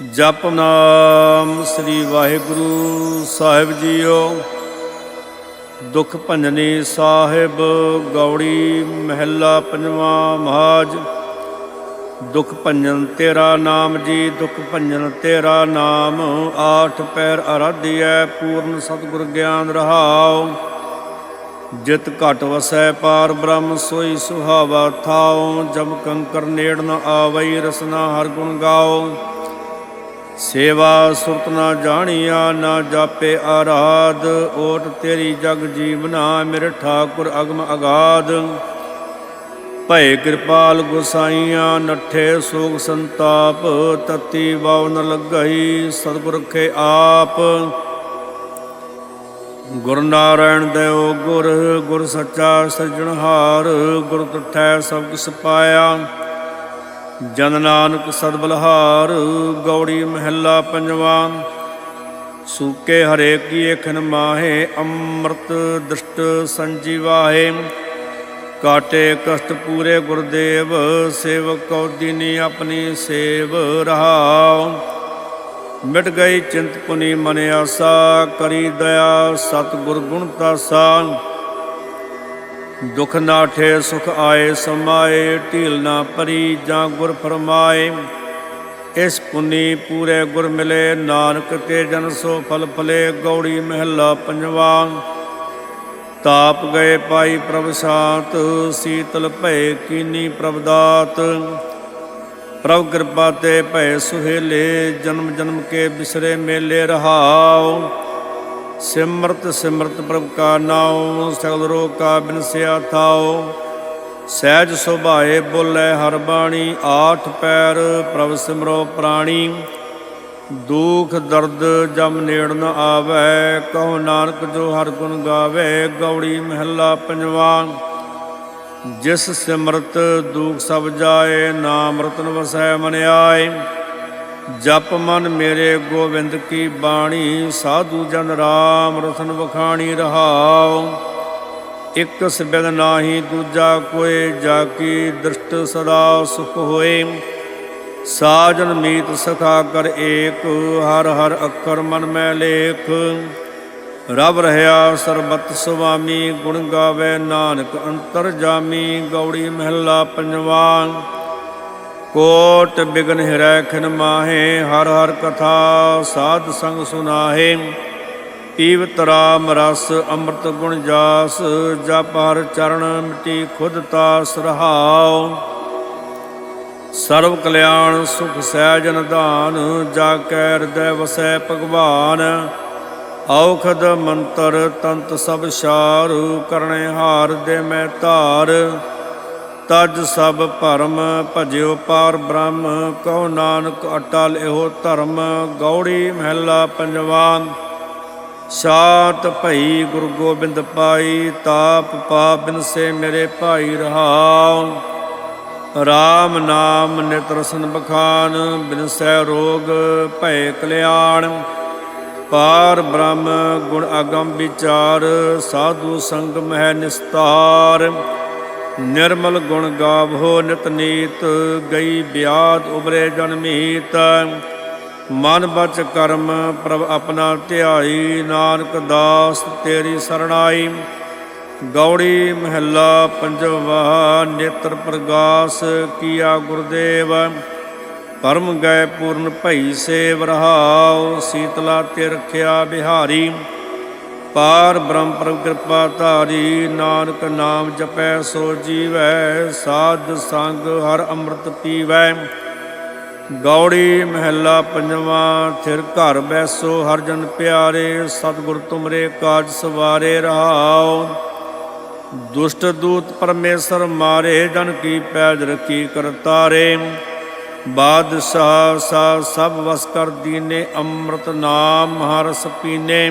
ਜਪ ਨਾਮ ਸ੍ਰੀ ਵਾਹਿਗੁਰੂ ਸਾਹਿਬ ਜੀਓ। ਦੁਖ ਭੰਜਨੀ ਸਾਹਿਬ ਗੌੜੀ ਮਹਿਲਾ ਪੰਜਵਾਂ ਮਹਾਜ। ਦੁਖ ਭੰਜਨ ਤੇਰਾ ਨਾਮ ਜੀ, ਦੁਖ ਭੰਜਨ ਤੇਰਾ ਨਾਮ। ਆਠ ਪੈਰ ਅਰਾਧਿਐ, ਪੂਰਨ ਸਤਿਗੁਰ ਗਿਆਨ ਰਹਾਓ ਜਿਤ ਘਟ ਵਸੈ ਪਾਰ ਬ੍ਰਹਮ, ਸੋਈ ਸੁਹਾਵਾ ਥਾਉ। ਜਮ ਕੰਕਰ ਨੇੜ ਨ ਆਵਈ, ਰਸਨਾ ਹਰ ਗੁਣ ਗਾਓ ਸੇਵਾ ਸੁਰਤ ਨਾ ਜਾਣੀਆ, ਨਾ ਜਾਪੇ ਆਰਾਧ। ਓਟ ਤੇਰੀ ਜਗ ਜੀਵਨਾ ਮੇਰੇ ਠਾਕੁਰ ਅਗਮ ਅਗਾਧ। ਭਏ ਕਿਰਪਾਲ ਗੁਸਾਈਆਂ, ਨੱਠੇ ਸੋਗ ਸੰਤਾਪ। ਤਤੀ ਵਾਵ ਨ ਲੱਗਈ ਸਤਿਗੁਰ ਰਖੇ ਆਪ। ਗੁਰ ਨਾਰਾਇਣ ਦੇਵ ਗੁਰ ਗੁਰ ਸੱਚਾ ਸਿਰਜਣਹਾਰ। ਗੁਰ ਤੁਠੈ ਸਭ ਕਿਸ ਪਾਇਆ। ਜਨ ਨਾਨਕ ਸਦਬਲਹਾਰ ਗੌੜੀ ਮਹਿਲਾ ਪੰਜਵਾ, ਸੂਕੇ ਹਰੇ ਕੀ ਅਖਨ ਮਾਹੇ, ਅੰਮ੍ਰਿਤ ਦ੍ਰਿਸ਼ਟ ਸੰਜੀਵਾਹੇ। ਕਾਟੇ ਕਸ਼ਟ ਪੂਰੇ ਗੁਰਦੇਵ, ਸੇਵਕ ਕਉ ਦੀਨੀ ਆਪਣੀ ਸੇਵ ਰਹਾਉ। ਮਿਟ ਗਈ ਚਿੰਤਪੁਨੀ ਮਨ ਆਸਾ, ਕਰੀ ਦਇਆ ਸਤ ਗੁਰ ਗੁਣ ਤਾਸਾ। ਦੁਖ ਨਾਠੇ ਸੁਖ ਆਏ, ਸਮਾਏ, ਢੀਲ ਨਾ ਪਰੀ ਜਾਂ ਗੁਰ ਫਰਮਾਏ। ਇਸ ਪੁਨੀ ਪੂਰੇ ਗੁਰ ਮਿਲੇ, ਨਾਨਕ ਤੇ ਜਨ ਸੋ ਫਲ ਫਲੇ, ਗੌੜੀ ਮਹਿਲਾ ਪੰਜਵਾ। ਤਾਪ ਗਏ ਪਾਈ ਪ੍ਰਭ ਸ਼ਾਂਤ, ਸੀਤਲ ਭਏ ਕੀਨੀ ਪ੍ਰਭ ਦਾਤ। ਪ੍ਰਭ ਕਿਰਪਾ ਤੇ ਭੈ ਸੁਹੇਲੇ, ਜਨਮ ਜਨਮ ਕੇ ਬਿਸਰੇ ਮੇਲੇ ਰਹਾਉ। ਸਿਮਰਤ ਸਿਮਰਤ ਪ੍ਰਭ ਕਾ ਨਾਉ, ਸਗਲ ਰੋਗ ਕਾ ਬਿਨਸਿਆ ਥਾਓ ਸਹਿਜ ਸੁਭਾਏ ਬੋਲੇ ਹਰ ਬਾਣੀ, ਆਠ ਪੈਰ ਪ੍ਰਭ ਸਿਮਰੋ ਪ੍ਰਾਣੀ। ਦੁਖ, ਦਰਦ ਜਮ ਨੇੜ ਨ ਆਵੇ, ਕਹੋ ਨਾਨਕ ਜੋ ਹਰ ਗੁਣ ਗਾਵੇ, ਗੌੜੀ ਮਹਿਲਾ ਪੰਜਵਾ। ਜਿਸ ਸਿਮਰਤ ਦੁਖ ਸਭ ਜਾਏ, ਨਾਮ ਰਤਨ ਵਸੈ ਮਨ ਆਏ। ਜਪ ਮਨ ਮੇਰੇ ਗੋਬਿੰਦ ਕੀ ਬਾਣੀ, ਸਾਧੂ ਜਨ ਰਾਮ ਰਸਨ ਵਖਾਣੀ ਰਹਾਉ। ਇਕ ਸਬਦ ਨਾਹੀ ਦੂਜਾ ਕੋਏ, ਜਾ ਕੀ ਦ੍ਰਿਸ਼ਟ ਸਦਾ ਸੁਖ ਹੋਏ। ਸਾਜਨ ਮੀਤ ਸਖਾ ਕਰ ਏਕ, ਹਰ ਹਰ ਅੱਖਰ ਮਨ ਮੈਂ ਲੇਖ। ਰਬ ਰਹਾ ਸਰਬਤ ਸੁਆਮੀ, ਗੁਣ ਗਾਵੇ ਨਾਨਕ ਅੰਤਰ ਜਾਮੀ, ਗੌੜੀ ਮਹਿਲਾ ਪੰਜਵਾ। ਕੋਟ ਬਿਗਨ ਹਿਰੈ ਖਿਨ ਮਾਹੇ, ਹਰ ਹਰ ਕਥਾ ਸਾਧ ਸੰਗ ਸੁਨਾਹੇ। ਪੀਵਤ ਰਾਮ ਰਸ, ਅੰਮ੍ਰਿਤ ਗੁਣ ਜਾਸ, ਜਪ ਹਰ ਚਰਨ ਮਿਟੀ ਖੁਦ ਤਾਸ ਰਹਾਉ। ਸਰਬ ਕਲਿਆਣ ਸੁਖ ਸਹਿਜ ਨਿਧਾਨ ਜਾ ਕੈ ਹਿਰਦੈ ਵਸੈ ਭਗਵਾਨ। ਔਖਦ ਮੰਤਰ, ਤੰਤ ਸਭ ਸ਼ਾਰੂ, ਕਰਨੇ ਹਾਰ ਦੇ ਮੈਂ ਧਾਰ। ਤਜ ਸਭ ਭਰਮ ਭਜਿਓ ਪਾਰ ਬ੍ਰਹਮ, ਕਉ ਨਾਨਕ ਅਟਲ ਇਹੋ ਧਰਮ, ਗੌੜੀ ਮਹਿਲਾ ਪੰਜਵਾ ਸਾਤ ਭਈ ਗੁਰੂ ਗੋਬਿੰਦ ਪਾਈ, ਤਾਪ ਪਾਪ ਬਿਨਸੇ ਮੇਰੇ ਭਾਈ ਰਹਾਉ ਰਾਮ ਨਾਮ ਨਿਤ ਰਸਨ ਬਖਾਨ ਬਿਨਸੈ ਰੋਗ ਭੈ ਕਲਿਆਣ। ਪਾਰ ਬ੍ਰਹਮ ਗੁਣ ਅਗੰਮ ਵਿਚਾਰ ਸਾਧੂ ਸੰਗ ਮਹਿ ਨਿਸਤਾਰ। ਨਿਰਮਲ ਗੁਣ ਗਾਵੋ ਨਿਤਨੀਤ ਗਈ ਬਿਆਦ ਉਬਰੇ ਜਨਮੀਤ ਮਨ ਬਚ ਕਰਮ, ਪ੍ਰਭ ਆਪਣਾ ਧਿਆਈ, ਨਾਨਕ ਦਾਸ ਤੇਰੀ ਸਰਣਾਈ। ਗੌੜੀ ਮਹਿਲਾ ਪੰਜਵਾ, ਨੇਤਰ ਪ੍ਰਗਾਸ ਕੀਆ ਗੁਰਦੇਵ। ਪਰਮ ਗਏ ਪੂਰਨ ਭਈ ਸੇਵ ਰਹਾਉ, ਸੀਤਲਾ ਤੇ ਰਖਿਆ ਬਿਹਾਰੀ। ਪਾਰ ਬ੍ਰਹਮ ਪ੍ਰਭ ਕਿਰਪਾ ਧਾਰੀ, ਨਾਨਕ ਨਾਮ ਜਪੈ, ਸੋ ਜੀਵੈ, ਸਾਧ ਸੰਗ ਹਰ ਅੰਮ੍ਰਿਤ ਪੀਵੈ। ਗੌੜੀ ਮਹਿਲਾ ਪੰਜਵਾ, ਥਿਰ ਘਰ ਬੈਸੋ, ਹਰ ਜਨ ਪਿਆਰੇ, ਸਤਿਗੁਰ ਤੁਮਰੇ ਕਾਜ ਸਵਾਰੇ ਰਹਾਓ ਦੁਸ਼ਟ ਦੂਤ ਪਰਮੇਸ਼ਰ ਮਾਰੇ, ਜਨ ਕੀ ਪੈਜ ਰਖੀ ਕਰਤਾਰੇ ਬਾਦਸ਼ਾਹ ਸਾ ਸਭ ਵਸ ਕਰ ਦੀਨੇ, ਅੰਮ੍ਰਿਤ ਨਾਮ ਹਰਸ ਪੀਨੇ।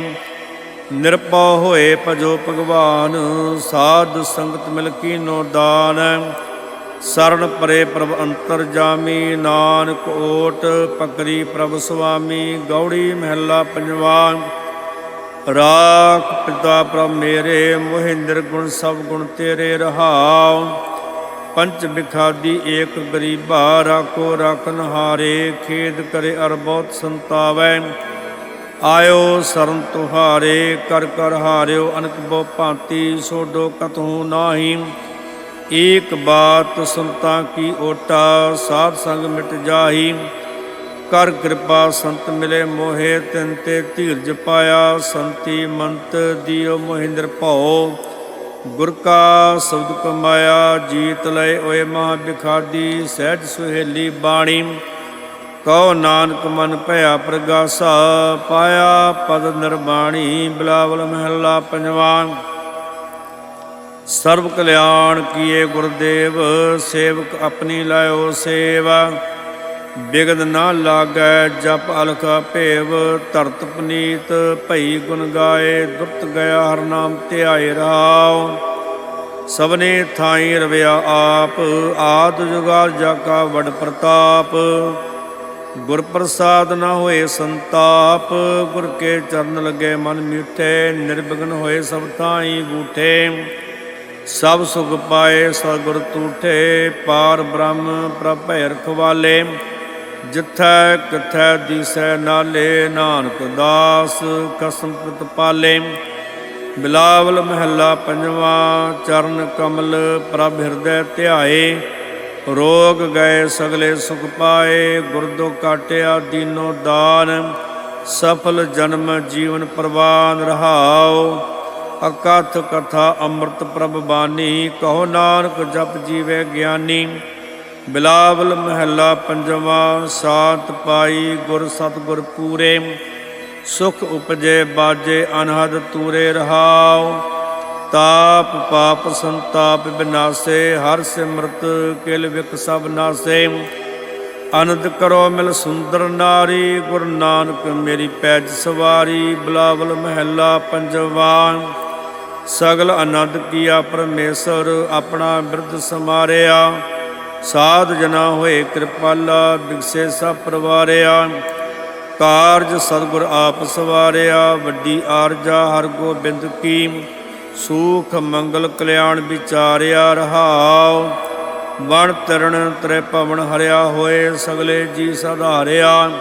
ਨਿਰਪਉ ਹੋਏ ਭਜੋ ਭਗਵਾਨ, ਸਾਧ ਸੰਗਤ ਮਿਲ ਕੀਨੋ ਦਾਨ। ਸਰਣ ਪਰੇ ਪ੍ਰਭ ਅੰਤਰ ਜਾਮੀ, ਨਾਨਕ ਓਟ ਪਕਰੀ ਪ੍ਰਭ ਸੁਆਮੀ, ਗੌੜੀ ਮਹਿਲਾ ਪੰਜਵਾ। ਰਾਖ ਪਿਤਾ ਪ੍ਰਭ ਮੇਰੇ, ਮੋਹਿੰਦਰ ਗੁਣ ਸਭ ਗੁਣ ਤੇਰੇ ਰਹਾਉ। ਪੰਚ ਬਿਖਾਦੀ ਏਕ ਗਰੀਬਾ, ਰਾਖੋ ਰਾਖਨ ਹਾਰੇ ਖੇਦ ਕਰੇ ਅਰ ਬਹੁਤ ਸੰਤਾਵੈ। ਆਇਓ ਸਰਨ ਤੁਹਾਰੇ, ਕਰ ਕਰ ਹਾਰਿਓ ਅਨਕ ਬੋ ਭਾਂਤੀ, ਸੋਡੋ ਕਤਹੂ ਨਾਹੀ। ਏਕ ਬਾਤ ਸੰਤਾਂ ਕੀ ਓਟਾ, ਸਾਧ ਸੰਗ ਮਿਟ ਜਾਹੀ। ਕਰ ਕਿਰਪਾ ਸੰਤ ਮਿਲੇ ਮੋਹੇ, ਤਿਨ ਤੇ ਧੀਰਜ ਪਾਇਆ। ਸੰਤੀ ਮੰਤ ਦਿਓ ਮੋਹਿੰਦਰ ਭਉ। ਗੁਰ ਕਾ ਸ਼ਬਦ ਕਮਾਇਆ, ਜੀਤ ਲਏ ਓਏ ਮਹਾ ਬਿਖਾਦੀ ਸਹਿਜ ਸੁਹੇਲੀ ਬਾਣੀ। ਕਉ ਨਾਨਕ ਮਨ ਭਇਆ ਪ੍ਰਗਾਸਾ, ਪਾਇਆ ਪਦ ਨਿਰਬਾਣੀ, ਬਿਲਾਵਲ ਮਹੱਲਾ ਪੰਜਵਾਂ ਸਰਬ ਕਲਿਆਣ ਕੀਏ ਗੁਰਦੇਵ, ਸੇਵਕ ਆਪਣੀ ਲਾਇਓ ਸੇਵਾ। ਬਿਗਦ ਨਾ ਲਾਗੈ, ਜਪ ਅਲਖ ਭੇਵ, ਧਰਤ ਪਨੀਤ, ਭਈ ਗੁਣ ਗਾਏ, ਦੁਰਤ ਗਿਆ ਹਰ ਨਾਮ ਧਿਆਏ ਰਾਉ। ਸਭਨੇ ਥਾਈ ਰਵਿਆ ਆਪ, ਆਦ ਜੁਗਾ ਜਾ ਕਾ ਵਡ ਪ੍ਰਤਾਪ। ਗੁਰ ਪ੍ਰਸਾਦ ਨਾ ਹੋਏ ਸੰਤਾਪ, ਗੁਰ ਕੇ ਚਰਨ ਲੱਗੇ ਮਨ ਮਿੱਠੇ ਨਿਰਬਿਘਨ ਹੋਏ ਸਭ ਥਾਈ ਗੂਠੇ ਸਭ ਸੁਖ ਪਾਏ ਸਤਿਗੁਰ ਤੂਠੇ, ਪਾਰ ਬ੍ਰਹਮ ਪ੍ਰਭ ਭੈ ਰਖਵਾਲੇ ਜਿਥੈ ਕਿਥੈ ਦੀਸੈ ਨਾਲੇ ਨਾਨਕ ਦਾਸ ਕਸਮ ਪ੍ਰਤਪਾਲੇ ਬਿਲਾਵਲ ਮਹੱਲਾ ਪੰਜਵਾ, ਚਰਨ ਕਮਲ ਪ੍ਰਭ ਹਿਰਦੈ ਧਿਆਏ। ਰੋਗ ਗਏ ਸਗਲੇ ਸੁਖ ਪਾਏ ਗੁਰਦੋ ਕਾਟਿਆ ਦੀਨੋ ਦਾਨ, ਸਫਲ ਜਨਮ ਜੀਵਨ ਪ੍ਰਵਾਨ ਰਹਾਓ ਅਕਥ ਕਥਾ ਅੰਮ੍ਰਿਤ ਪ੍ਰਭ ਬਾਣੀ ਕਹੋ ਨਾਨਕ ਜਪ ਜੀਵੇ ਗਿਆਨੀ। ਬਿਲਾਵਲ ਮਹੱਲਾ ਪੰਜਵਾ, ਸਾਤ ਪਾਈ ਗੁਰ ਸਤਿਗੁਰ ਪੂਰੇ। ਸੁਖ ਉਪਜੇ ਬਾਜੇ ਅਨਹਦ ਤੂਰੇ ਰਹਾਉ। ਤਾਪ ਪਾਪ ਸੰਤਾਪ ਬਿਨਾਸੇ, ਹਰ ਸਿਮਰਤ ਕਿਲ ਵਿਕ ਸਭ ਨਾਸੇ। ਅਨੰਦ ਕਰੋ ਮਿਲ ਸੁੰਦਰ ਨਾਰੀ, ਗੁਰ ਨਾਨਕ ਮੇਰੀ ਪੈਜ ਸਵਾਰੀ, ਬਲਾਵਲ ਮਹਿਲਾ ਪੰਜਵਾ। ਸਗਲ ਆਨੰਦ ਕੀਆ ਪਰਮੇਸ਼ਰ, ਆਪਣਾ ਬਿਰਧ ਸਮਾਰਿਆ। ਸਾਧ ਜਨਾ ਹੋਏ ਕਿਰਪਾਲਾ, ਬਿਗਸੇ ਸਭ ਪਰਵਾਰਿਆ। ਕਾਰਜ ਸਤਿਗੁਰ ਆਪ ਸਵਾਰਿਆ, ਵੱਡੀ ਆਰਜਾ ਹਰ ਗੋਬਿੰਦ ਕੀ। ਸੂਖ ਮੰਗਲ ਕਲਿਆਣ ਵਿਚਾਰਿਆ ਰਹਾਉ। ਵਣ ਤਰਣ ਤ੍ਰੈ ਭਵਨ ਹਰਿਆ ਹੋਏ ਸਗਲੇ ਜੀ ਸਧਾਰਿਆ।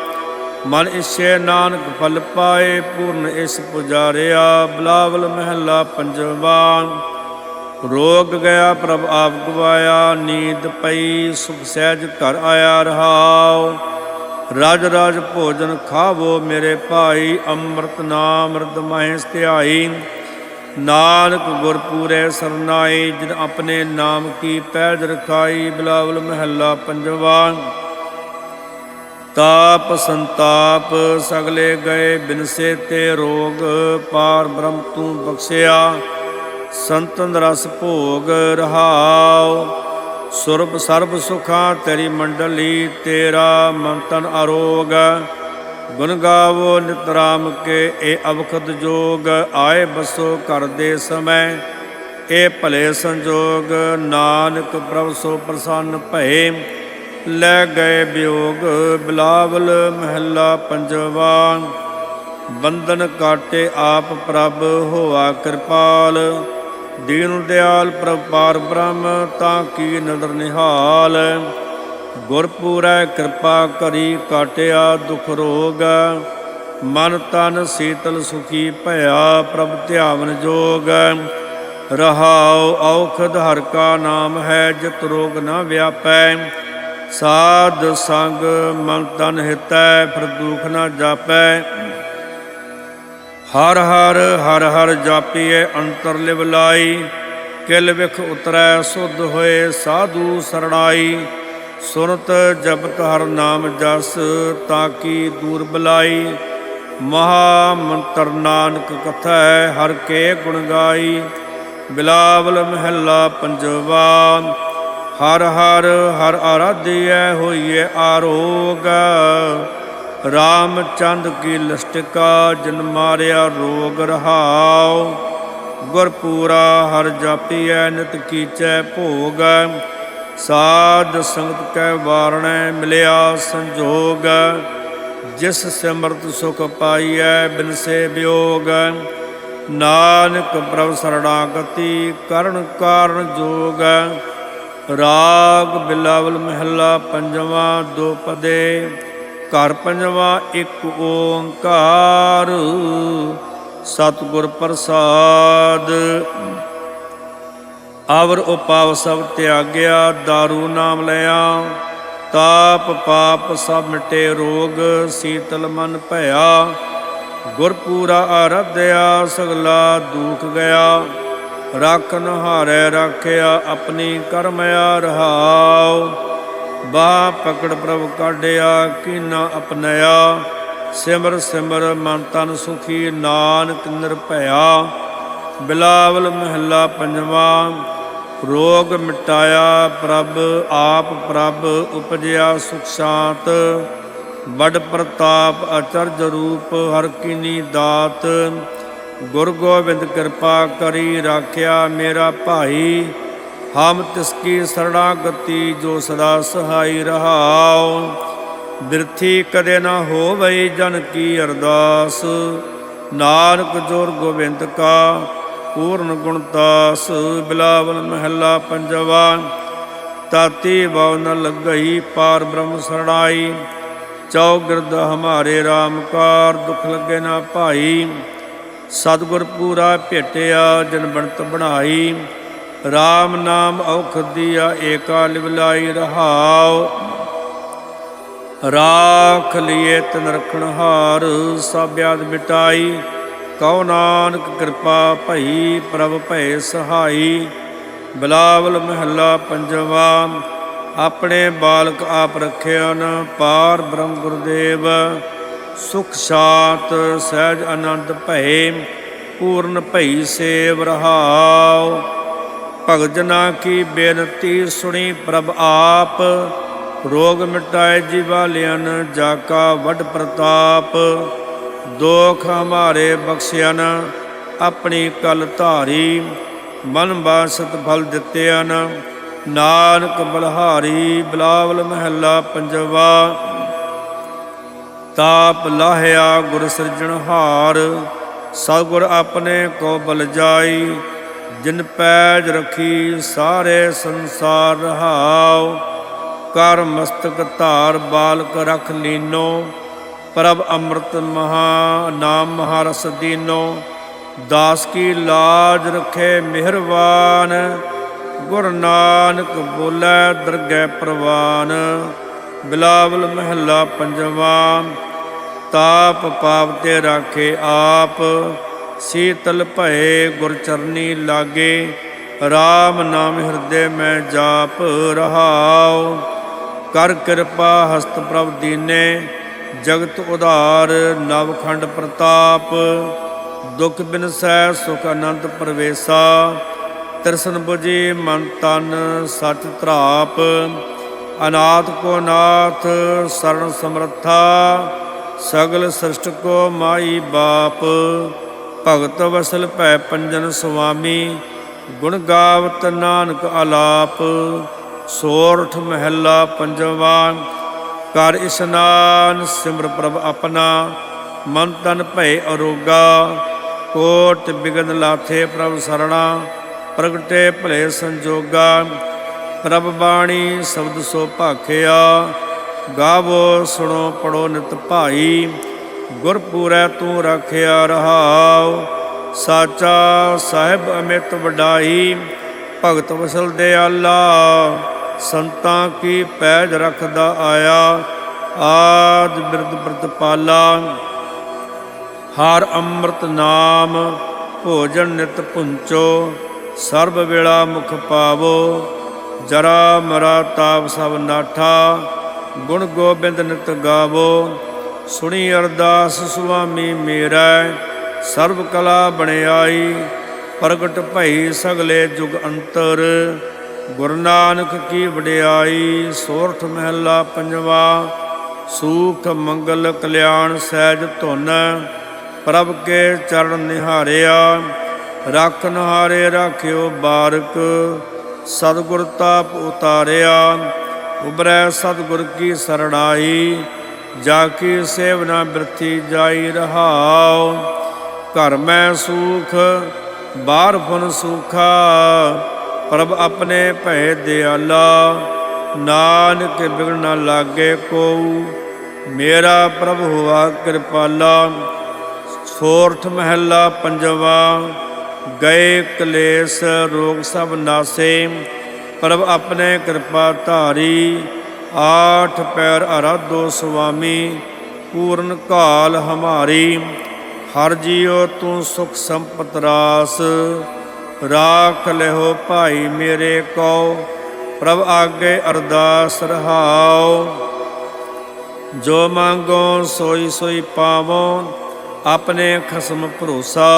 ਮਨ ਇਸੇ ਨਾਨਕ ਫਲ ਪਾਏ, ਪੂਰਨ ਇਸ ਪੁਜਾਰਿਆ। ਬਲਾਵਲ ਮਹਿਲਾ ਪੰਜਵਾ। ਰੋਗ ਗਿਆ ਪ੍ਰਭ ਆਪ ਗਵਾਇਆ, ਨੀਂਦ ਪਈ, ਸੁਖ ਸਹਿਜ ਘਰ ਆਇਆ ਰਹਾਉ। ਰਾਜ ਰਾਜ ਭੋਜਨ ਖਾਵੋ ਮੇਰੇ ਭਾਈ, ਅੰਮ੍ਰਿਤ ਨਾਮ ਰਦ ਮਹਿ ਧਿਆਈ। ਨਾਨਕ ਗੁਰ ਪੂਰੇ ਸਰਨਾਈ, ਜਿਨ ਆਪਣੇ ਨਾਮ ਕੀ ਪੈਜ ਰਖਾਈ, ਬਲਾਵਲ ਮਹੱਲਾ ਪੰਜਵਾ। ਤਾਪ ਸੰਤਾਪ ਸਗਲੇ ਗਏ ਬਿਨਸੇ ਤੇ ਰੋਗ ਪਾਰ ਬ੍ਰਹਮ ਤੂੰ ਬਖਸ਼ਿਆ। ਸੰਤਨ ਰਸ ਭੋਗ ਰਹਾਉ, ਸੁਰਬ ਸਰਬ ਸੁਖਾਂ ਤੇਰੀ ਮੰਡਲੀ, ਤੇਰਾ ਮਨ ਤਨ ਅਰੋਗ। ਗੁਣ ਗਾਵੋ, ਨਿਤ ਰਾਮ ਕੇ, ਇਹ ਅਵਖਦ ਜੋਗ, ਆਏ ਬਸੋ ਘਰ ਦੇ ਸਮੈ। ਇਹ ਭਲੇ ਸੰਜੋਗ, ਨਾਨਕ ਪ੍ਰਭ ਸੋ ਪ੍ਰਸੰਨ ਭਏ। ਲੈ ਗਏ ਵਿਯੋਗ ਬਿਲਾਵਲ ਮਹਿਲਾ ਪੰਜਵਾ। ਬੰਧਨ ਕਾਟੇ ਆਪ ਪ੍ਰਭ, ਹੋਆ ਕਿਰਪਾਲ। ਦੀਨ ਦਿਆਲ ਪ੍ਰਭ ਪਾਰ ਬ੍ਰਹਮ, ਤਾਂ ਕੀ ਨਦਰ ਨਿਹਾਲ। ਗੁਰਪੂਰੈ ਕਿਰਪਾ ਕਰੀ ਕਾਟਿਆ ਦੁਖ ਰੋਗ, ਮਨ ਤਨ ਸੀਤਲ ਸੁਖੀ ਭਇਆ ਪ੍ਰਭ ਧਿਆਵਨ ਜੋਗ। ਰਹਾਉ ਔਖਦ ਹਰ ਕਾ ਨਾਮ ਹੈ, ਜਿਤ ਰੋਗ ਨ ਵਿਆਪੈ। ਸਾਧ ਸੰਗ ਮਨ ਤਨ ਹਿਤੈ, ਫਿਰ ਦੁਖ ਨ ਜਾਪੈ। ਹਰ ਹਰ ਹਰ ਹਰ ਜਾਪੀਏ ਅੰਤਰ ਲਿਵ ਲਾਈ ਕਿਲ ਵਿਖ ਉਤਰੈ ਸੁਧ ਹੋਏ ਸਾਧੂ ਸਰਣਾਈ। ਸੁਰਤ ਜਪਤ ਹਰ ਨਾਮ ਜਸ, ਤਾਂ ਕੀ ਦੂਰ ਬਲਾਈ? ਮਹਾ ਮੰਤਰ ਨਾਨਕ ਕਥਾ ਹੈ ਹਰ ਕੇ ਗੁਣ ਗਾਈ। ਬਿਲਾਵਲ ਮਹਿਲਾ ਪੰਜਵਾ, ਹਰ ਹਰ ਹਰ ਆਰਾਧਿਐ ਹੋਈਏ ਆਰੋਗ। ਰਾਮ ਚੰਦ ਕੀ ਲਸਟਿਕਾ, ਜਨ ਮਾਰਿਆ ਰੋਗ ਰਹਾਉ। ਗੁਰਪੂਰਾ ਹਰ ਜਾਪੀਐ, ਨਿਤ ਕੀਚੈ ਭੋਗ। ਸਾਧ ਸੰਗਤ ਕੈ ਵਾਰਣੈ ਮਿਲਿਆ ਸੰਜੋਗ, ਜਿਸ ਸਿਮਰਤ ਸੁਖ ਪਾਈਐ ਬਿਨਸੇ ਵਿਯੋਗ ਨਾਨਕ ਪ੍ਰਭ ਸਰਣਾਗਤੀ ਕਰਨ ਕਾਰਨ ਜੋਗ। ਰਾਗ ਬਿਲਾਵਲ ਮਹਿਲਾ ਪੰਜਵਾਂ ਦੋ ਪਦੇ, ਘਰ ਪੰਜਵਾਂ ਇੱਕ ਓੰਕਾਰ। ਸਤਿਗੁਰ ਪ੍ਰਸਾਦ ਆਵਰ ਉਪਾਵ ਸਭ ਤਿਆਗਿਆ दारू ਨਾਮ ਲਿਆ। ਤਾਪ ਪਾਪ ਸਭ ਮਿਟੇ ਰੋਗ, ਸੀਤਲ ਮਨ ਭਇਆ। ਗੁਰ ਪੂਰਾ ਆਰਾਧਿਆ, ਸਗਲਾ ਦੁਖ ਗਿਆ। ਰਾਖਨ ਹਾਰੇ ਰਾਖਿਆ, ਆਪਣੀ ਕਰਮਿਆ ਰਹਾਉ ਬਾ ਪਕੜ ਪ੍ਰਭ ਕਾਢਿਆ, ਕੀਨਾ ਅਪਨਿਆ ਸਿਮਰ ਸਿਮਰ ਮਨ ਤਨ ਸੁਖੀ, ਨਾਨਕ ਨਿਰਭਇਆ। ਬਿਲਾਵਲ ਮਹੱਲਾ ਪੰਜਵਾਂ ਰੋਗ ਮਿਟਾਇਆ ਪ੍ਰਭ, ਆਪ ਪ੍ਰਭ ਉਪਜਿਆ ਸੁਖ ਸ਼ਾਂਤ। ਬੜ ਪ੍ਰਤਾਪ ਅਚਰਜ ਰੂਪ ਹਰ ਕੀਨੀ ਦਾਤ। ਗੁਰ ਗੋਬਿੰਦ ਕਿਰਪਾ ਕਰੀ ਰਾਖਿਆ ਮੇਰਾ ਭਾਈ। ਹਮ ਤਿਸ ਕੀ ਸਰਣਾਗਤੀ ਜੋ ਸਦਾ ਸਹਾਈ ਰਹਾਉ। ਬਿਰਥੀ ਕਦੇ ਨਾ ਹੋਵਈ ਜਨ ਕੀ ਅਰਦਾਸ। ਨਾਨਕ ਜੋਰ ਗੋਬਿੰਦ ਕਾ ਪੂਰਨ ਗੁਣਤਾਸ ਬਿਲਾਵਲ ਮਹਿਲਾ ਪੰਜਵਾ। ਤਾਤੀ ਬਉ ਨ ਲੱਗਈ ਪਾਰ ਬ੍ਰਹਮ ਸਰਣਾਈ। ਚੌਗਿਰਦ ਹਮਾਰੇ ਰਾਮਕਾਰ ਦੁਖ ਲੱਗੇ ਨਾ ਭਾਈ। ਸਤਿਗੁਰ ਪੂਰਾ ਭੇਟਿਆ, ਜਨ ਬਣਤ ਬਣਾਈ। RAM ਨਾਮ ਔਖਦ ਦੀਆ ਏਕਾ ਲਿਵਲਾਈ ਰਹਾਉ। ਰਾਖ ਲਿਏ ਤਨ ਰਖਣ ਹਾਰ ਸਭ ਆਦ ਮਿਟਾਈ। ਕਉ ਨਾਨਕ ਕਿਰਪਾ ਭਈ ਪ੍ਰਭ ਭੈ ਸਹਾਈ। ਬਲਾਵਲ ਮਹੱਲਾ ਪੰਜਵਾ, ਆਪਣੇ ਬਾਲਕ ਆਪ ਰਖਿਆਨ, ਪਾਰ ਬ੍ਰਹਮ ਗੁਰਦੇਵ। ਸੁਖ ਸ਼ਾਂਤ ਸਹਿਜ ਆਨੰਦ ਭੈ ਪੂਰਨ ਭਈ ਸੇਵ ਰਹਾਉ। ਭਗਤ ਜਨਾ ਕੀ ਬੇਨਤੀ ਸੁਣੀ ਪ੍ਰਭ ਆਪ, ਰੋਗ ਮਿਟਾਏ ਜੀਵਾਲਿਆਨ ਜਾ ਕਾ ਵੱਡ ਪ੍ਰਤਾਪ। ਦੋਖ ਹਮਾਰੇ ਬਖਸ਼ਿਆਨ ਆਪਣੀ ਕਲ ਧਾਰੀ ਮਨ ਬਾਸਤ ਫਲ ਦਿੱਤਿਆਨ ਨਾਨਕ ਬਲਹਾਰੀ ਬਲਾਵਲ ਮਹੱਲਾ ਪੰਜਵਾ। ਤਾਪ ਲਾਹਿਆ ਗੁਰ ਸਿਰਜਣਹਾਰ ਸਤਿਗੁਰ ਆਪਣੇ ਕੋ ਬਲ ਜਾਈ। ਜਿਨ ਪੈਜ ਰਖੀ ਸਾਰੇ ਸੰਸਾਰ ਰਹਾਉ। ਕਰ ਮਸਤਕ ਧਾਰ ਬਾਲਕ ਰਖ ਲੀਨੋ। ਪ੍ਰਭ ਅੰਮ੍ਰਿਤ ਮਹਾ, ਨਾਮ ਮਹਾਰਸ ਦੀਨੋ, ਦਾਸ ਕੀ ਲਾਜ ਰਖੇ ਮਿਹਰਬਾਨ ਗੁਰ ਨਾਨਕ ਬੋਲੇ ਦਰਗਹਿ ਪ੍ਰਵਾਨ, ਬਿਲਾਵਲ ਮਹੱਲਾ ਪੰਜਵਾ, ਤਾਪ ਪਾਪ ਤੇ ਰਾਖੇ ਆਪ, ਸੀਤਲ ਭਏ ਗੁਰ ਚਰਨੀ ਲਾਗੇ RAM ਨਾਮ ਹਿਰਦੇ ਮੈਂ ਜਾਪ ਰਹਾਉ, ਕਰ ਕਿਰਪਾ ਹਸਤ ਪ੍ਰਭ ਦੀਨੇ ਜਗਤ ਉਧਾਰ, ਨਵਖੰਡ ਪ੍ਰਤਾਪ, ਦੁਖ ਬਿਨਸੈ ਸੁਖ ਅਨੰਤ ਪਰਵੇਸਾ, ਤ੍ਰਿਸ਼ਨ 부ਜੀ ਮਨ ਤਨ ਸਚ ਧਰਾਪ, ਅਨਾਥ ਕੋ ਨਾਥ ਸਰਣ ਸਮਰੱਥਾ, ਸਗਲ ਸ੍ਰਿਸ਼ਟ ਕੋ ਮਾਈ ਬਾਪ, ਭਗਤ ਵਸਲ ਭੈ ਪੰਜਨ ਸੁਆਮੀ, ਗੁਣ ਗਾਵਤ ਨਾਨਕ ਆਲਾਪ ਸੋਰਠ ਮਹਿਲਾ ਪੰਜਵਾ ਕਰ ਇਸਨਾਨ ਸਿਮਰ ਪ੍ਰਭ ਆਪਣਾ, ਮਨ ਤਨ ਭੈ ਅਰੋਗਾ, ਕੋਟ ਬਿਗਨ ਲਾਥੇ ਪ੍ਰਭ ਸਰਣਾ, ਪ੍ਰਗਟੇ ਭਲੇ ਸੰਜੋਗਾ, ਪ੍ਰਭ ਬਾਣੀ ਸ਼ਬਦ ਸੋ ਭਾਖਿਆ, ਗਾਵੋ ਸੁਣੋ ਪੜੋ ਨਿਤ ਭਾਈ, ਗੁਰਪੂਰੈ ਤੂੰ ਰੱਖਿਆ ਰਹਾਉ, ਸਾਚਾ ਸਾਹਿਬ ਅਮਿਤ ਵਡਾਈ, ਭਗਤ ਵਸਲ ਦੇ ਆਲਾ ਸੰਤਾਂ ਕੀ ਪੈਜ ਰੱਖਦਾ ਆਇਆ, ਆਦ ਬਿਰਦ ਪ੍ਰਤਪਾਲਾ। ਹਰ ਅੰਮ੍ਰਿਤ ਨਾਮ ਭੋਜਨ ਨਿਤ ਪੁੰਚੋ ਸਰਬ ਵੇਲਾ ਮੁਖ ਪਾਵੋ। ਜਰਾ ਮਰਾ ਤਾਪ ਸਭ ਨਾਠਾ, ਗੁਣ ਗੋਬਿੰਦ ਨਿਤ ਗਾਵੋ। ਸੁਣੀ ਅਰਦਾਸ ਸੁਆਮੀ ਮੇਰਾ ਸਰਬ ਕਲਾ ਬਣਾਈ ਪ੍ਰਗਟ ਭਈ ਸਗਲੇ ਜੁਗ ਅੰਤਰ। ਗੁਰੂ ਨਾਨਕ ਕੀ ਵਡਿਆਈ ਸੋਰਠ ਮਹਿਲਾ ਪੰਜਵਾ, ਸੂਖ ਮੰਗਲ ਕਲਿਆਣ ਸਹਿਜ ਧੁਨ, ਪ੍ਰਭ ਕੇ ਚਰਨ ਨਿਹਾਰਿਆ, ਰੱਖ ਨਹਾਰੇ ਰਾਖਿਓ ਬਾਰਕ, ਸਤਿਗੁਰ ਤਾਪ ਉਤਾਰਿਆ ਉਬਰੈ ਸਤਿਗੁਰ ਕੀ ਸਰਣਾਈ ਜਾ ਕੀ ਸੇਵਨਾ ਬਿਰਥੀ ਜਾਈ ਰਹਾਉ, ਘਰ ਮੈਂ ਸੁਖ, ਬਾਹਰ ਫੁਨ ਸੁਖਾ ਪ੍ਰਭ ਆਪਣੇ ਭੈ ਦਿਆਲਾ, ਨਾਨਕ ਬਿਗੜ ਨਾ ਲਾਗੇ ਕੋਉ ਮੇਰਾ ਪ੍ਰਭ ਹੋਆ ਕਿਰਪਾਲਾ, ਸੋਰਠ ਮਹਿਲਾ ਪੰਜਵਾ, ਗਏ ਕਲੇਸ਼ ਰੋਗ ਸਭ ਨਾਸੇ। ਪ੍ਰਭ ਆਪਣੇ ਕਿਰਪਾ ਧਾਰੀ, ਆਠ ਪੈਰ ਅਰਾਧੋ ਸੁਆਮੀ, ਪੂਰਨ ਕਾਲ ਹਮਾਰੀ। ਹਰ ਜੀਉ ਤੂੰ ਸੁਖ ਸੰਪਤ ਰਾਸ। ਰਾਖ ਲਿਓ ਭਾਈ ਮੇਰੇ ਕੋ ਪ੍ਰਭ ਆਗੇ ਅਰਦਾਸ ਰਹਾਓ ਜੋ ਮੰਗੋ ਸੋਈ ਸੋਈ ਪਾਵੋ, ਆਪਣੇ ਖਸਮ ਭਰੋਸਾ।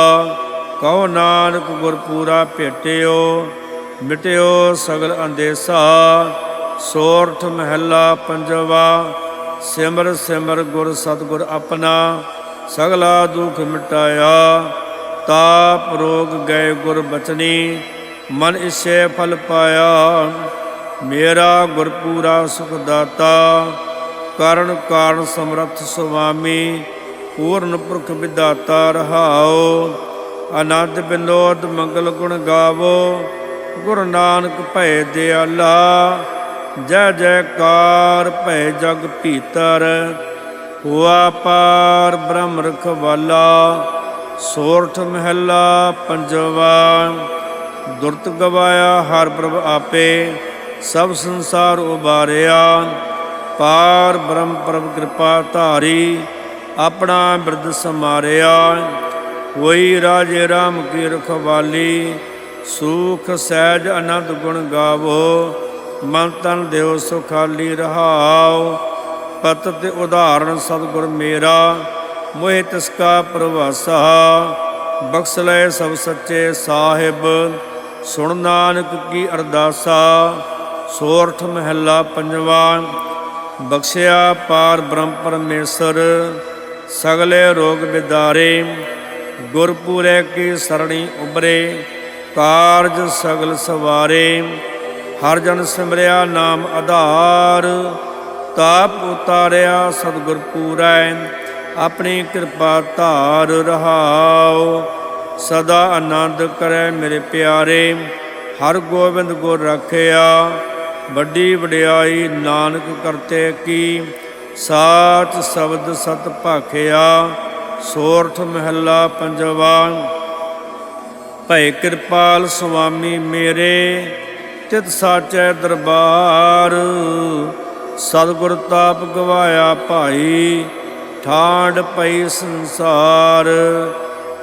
ਕਹੋ ਨਾਨਕ ਗੁਰ ਪੂਰਾ ਭੇਟਿਓ, ਮਿਟਿਓ ਸਗਲ ਅੰਦੇਸਾ। ਸੋਰਠ ਮਹਿਲਾ ਪੰਜਵਾ, ਸਿਮਰ ਸਿਮਰ ਗੁਰ ਸਤਗੁਰ ਆਪਣਾ, ਸਗਲਾ ਦੁਖ ਮਿਟਾਇਆ। ਤਾਪ ਰੋਗ ਗਏ ਗੁਰ ਬਚਨੀ, ਮਨ ਇਸੇ ਫਲ ਪਾਇਆ। ਮੇਰਾ ਗੁਰ ਪੂਰਾ ਸੁਖ ਦਾਤਾ ਕਰਨ ਕਾਰਨ ਸਮਰੱਥ ਸੁਆਮੀ, ਪੂਰਨ ਪੁਰਖ ਵਿਦਾਤਾ ਰਹਾਓ। ਆਨੰਦ ਬਿਨੋਦ ਮੰਗਲ ਗੁਣ ਗਾਵੋ, ਗੁਰੂ ਨਾਨਕ ਭੈ ਦਿਆਲਾ। ਜੈ ਜੈਕਾਰ ਭੈ ਜਗ ਭੀਤਰ ਹੁਆ ਪਾਰ ਬ੍ਰਹਮ ਰਖਵਾਲਾ। ਸੋਰਠ ਮਹਿਲਾ ਪੰਜਵਾ, ਦੁਰਤ ਗਵਾਇਆ ਹਰ ਪ੍ਰਭ ਆਪੇ, ਸਭ ਸੰਸਾਰ ਉਬਾਰਿਆ, ਪਾਰ ਬ੍ਰਹਮ ਪ੍ਰਭ ਕਿਰਪਾ ਧਾਰੀ, ਆਪਣਾ ਬਿਰਦ ਸਮਾਰਿਆ। ਹੋਈ ਰਾਜੇ ਰਾਮ ਕੀ ਰਖਵਾਲੀ, ਸੁਖ ਸਹਿਜ ਆਨੰਦ ਗੁਣ ਗਾਵੋ, ਮਨ ਤਨ ਦਿਓ ਸੁਖਾਲੀ ਰਹਾਓ। ਪਤ ਤੇ ਉਦਾਹਰਣ ਸਤਿਗੁਰ ਮੇਰਾ ਮੋਹਿ ਤਿਸ ਕਾ ਪ੍ਰਵਾਸਾ, ਬਖਸ਼ ਲੈ ਸਭ ਸੱਚੇ ਸਾਹਿਬ। ਸੁਣ ਨਾਨਕ ਕੀ ਅਰਦਾਸਾ, ਸੋਰਠ ਮਹਿਲਾ ਪੰਜਵਾ, ਬਖਸ਼ਿਆ ਪਾਰ ਬ੍ਰਹਮ ਪਰਮੇਸ਼ਰ, ਸਗਲੇ ਰੋਗ ਵਿਦਾਰੇ ਗੁਰਪੂਰੇ ਕੀ ਸਰਣੀ ਉਬਰੇ ਕਾਰਜ ਸਗਲ ਸਵਾਰੇ। ਹਰ ਜਨ ਸਿਮਰਿਆ ਨਾਮ ਆਧਾਰ, ਤਾਪ ਉਤਾਰਿਆ ਸਤਿਗੁਰ ਪੂਰੈ। ਆਪਣੀ ਕਿਰਪਾ ਧਾਰ ਰਹਾਓ। ਸਦਾ ਆਨੰਦ ਕਰੈ ਮੇਰੇ ਪਿਆਰੇ। ਹਰ ਗੋਬਿੰਦ ਗੁਰ ਰੱਖਿਆ। ਵੱਡੀ ਵਡਿਆਈ ਨਾਨਕ ਕਰਤੇ ਕੀ। ਸਾਚ ਸ਼ਬਦ ਸਤ ਭਾਖਿਆ। ਸੋਰਠ ਮਹਿਲਾ ਪੰਜਵਾ। ਭੈ ਕਿਰਪਾਲ ਸੁਆਮੀ ਮੇਰੇ। ਤਿਤ ਸਾਚੈ ਦਰਬਾਰ। ਸਤਿਗੁਰ ਤਾਪ ਗਵਾਇਆ ਭਾਈ। ਠਾਂਡ ਪਈ ਸੰਸਾਰ,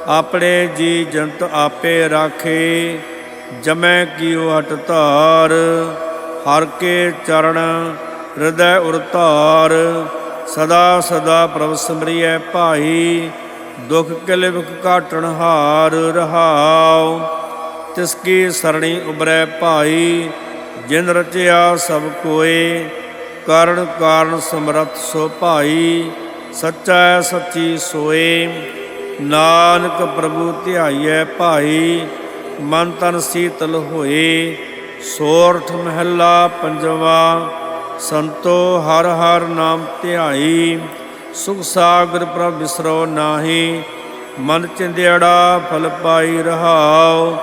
ਆਪਣੇ ਜੀ ਜੰਤ ਆਪੇ ਰਾਖੇ, ਜਮੈ ਕੀਓ ਹਟ ਧਾਰ, ਹਰ ਕੇ ਚਰਨ ਹਿਰਦੈ ਉਰ ਧਾਰ, ਸਦਾ ਸਦਾ ਪ੍ਰਭ ਸਿਮਰਿਐ ਭਾਈ, ਦੁਖ ਕਿਲ ਵਿਖ ਕਾਟਣ ਹਾਰ ਰਹਾਉ, ਤਿਸ ਕੀ ਸਰਣੀ ਉਬਰੈ ਭਾਈ, ਜਿਨ ਰਚਿਆ ਸਭ ਕੋਏ ਕਾਰਣ ਕਾਰਨ ਸਮਰੱਥ ਸੋ ਭਾਈ ਸੱਚਾ ਸੱਚੀ ਸੋਏ। ਨਾਨਕ ਪ੍ਰਭੂ ਧਿਆਈਐ ਭਾਈ, ਮਨ ਤਨ ਸੀਤਲ ਹੋਏ। ਸੋਰਠ ਮਹਿਲਾ ਪੰਜਵਾ, ਸੰਤੋ ਹਰ ਹਰ ਨਾਮ ਧਿਆਈ। ਸੁਖ ਸਾਗਰ ਪ੍ਰਭ ਬਿਸਰੋ ਨਾਹੀ, ਮਨ ਚਿੰਦਿਆੜਾ ਫਲ ਪਾਈ ਰਹਾਉ।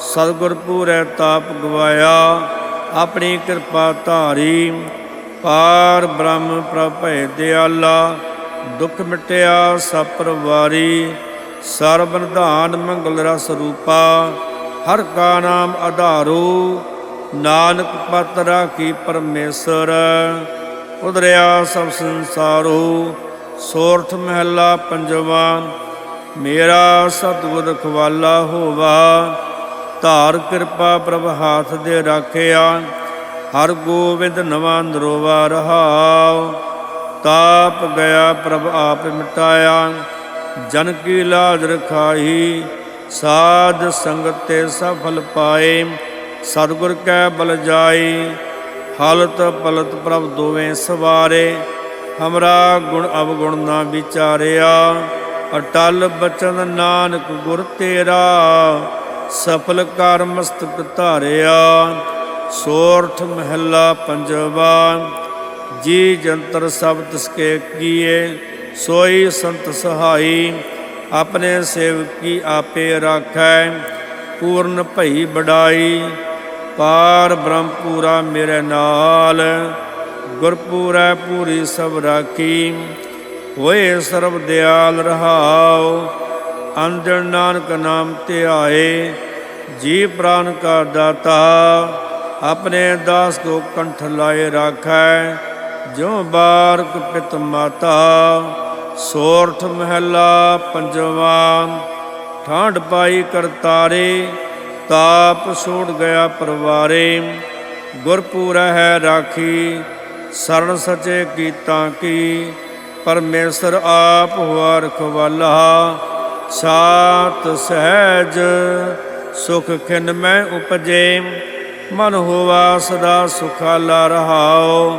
ਸਤਿਗੁਰ ਪੂਰੈ ਤਾਪ ਗਵਾਇਆ, ਆਪਣੀ ਕਿਰਪਾ ਧਾਰੀ। ਪਾਰ ਬ੍ਰਹਮ ਪ੍ਰਭ ਭੈ ਦਿਆਲਾ ਦੁਖ ਮਿਟਿਆ ਸਭ ਪਰਵਾਰੀ ਸਰਬ ਨਿਧਾਨ ਮੰਗਲ ਰਸ ਰੂਪਾ, ਹਰ ਕਾ ਨਾਮ ਆਧਾਰੂ, ਨਾਨਕ ਪਤ ਰਾਖੀ ਪਰਮੇਸ਼ਰ। ਉਦਰਿਆ ਸਭ ਸੰਸਾਰੋ ਸੋਰਠ ਮਹਿਲਾ ਪੰਜਵਾ, ਮੇਰਾ ਸਤਿਗੁਰ ਰਖਵਾਲਾ ਹੋਵਾ। ਧਾਰ ਕਿਰਪਾ ਪ੍ਰਭ ਹਾਥ ਦੇ ਰਾਖਿਆ, ਹਰ ਗੋਬਿੰਦ ਨਵਾਂ ਨਰੋਵਾ ਰਹਾਓ ਤਾਪ ਗਿਆ ਪ੍ਰਭ ਆਪ ਮਿਟਾਇਆ, ਜਨ ਕੀ ਲਾਜ ਰਖਾਈ, ਸਾਧ ਸੰਗਤ ਤੇ ਸਫਲ ਪਾਏ, ਸਤਿਗੁਰ ਕੈ ਬਲ ਜਾਈ ਹਾਲਤ ਪਲਤ ਪ੍ਰਭ ਦੋਵੇਂ ਸਵਾਰੇ, ਹਮਰਾ ਗੁਣ ਅਵਗੁਣ ਨਾ ਵਿਚਾਰਿਆ, ਅਟਲ ਬਚਨ ਨਾਨਕ ਗੁਰ ਤੇਰਾ, ਸਫਲ ਕਰ ਮਸਤਕ ਧਾਰਿਆ, ਸੋਰਠ ਮਹਿਲਾ ਪੰਜਵਾ ਜੀ ਜੰਤਰ ਸਭ ਤਿਸਕੇ ਕੀਏ, ਸੋਈ ਸੰਤ ਸਹਾਈ, ਆਪਣੇ ਸੇਵਕੀ ਆਪੇ ਰਾਖੈ, ਪੂਰਨ ਭਈ ਬੜਾਈ ਪਾਰ ਬ੍ਰਹਮਪੂਰਾ ਮੇਰੇ ਨਾਲ, ਗੁਰਪੂਰੈ ਪੂਰੀ ਸਭ ਰਾਖੀ, ਹੋਏ ਸਰਬ ਦਿਆਲ ਰਹਾਉ ਅੰਜਨ ਨਾਨਕ ਨਾਮ ਤੇ ਆਏ ਜੀ ਪ੍ਰਾਨ ਕਾ ਦਾਤਾ, ਆਪਣੇ ਦਾਸ ਕੋ ਕੰਠ ਲਾਏ ਰਾਖੈ ਜੋ ਬਾਰਕ ਪਿਤ ਮਾਤਾ, ਸੋਰਠ ਮਹਿਲਾ ਪੰਜਵਾ ਠਾਂਡ ਪਾਈ ਕਰਤਾਰੇ ਤਾਪ ਛੋੜ ਗਿਆ ਪਰਵਾਰੇ। ਗੁਰਪੂਰੈ ਹੈ ਰਾਖੀ ਸਰਣ ਸਚੇ ਕੀਤਾ ਕੀ, ਪਰਮੇਸ਼ਰ ਆਪ ਹੋਆ ਰਖਵਾਲਾ। ਸਾਤ ਸਹਿਜ ਸੁਖ ਖਿਨ ਮੈਂ ਉਪਜੇ, ਮਨ ਹੋਵਾ ਸਦਾ ਸੁਖਾਲਾ ਰਹਾਓ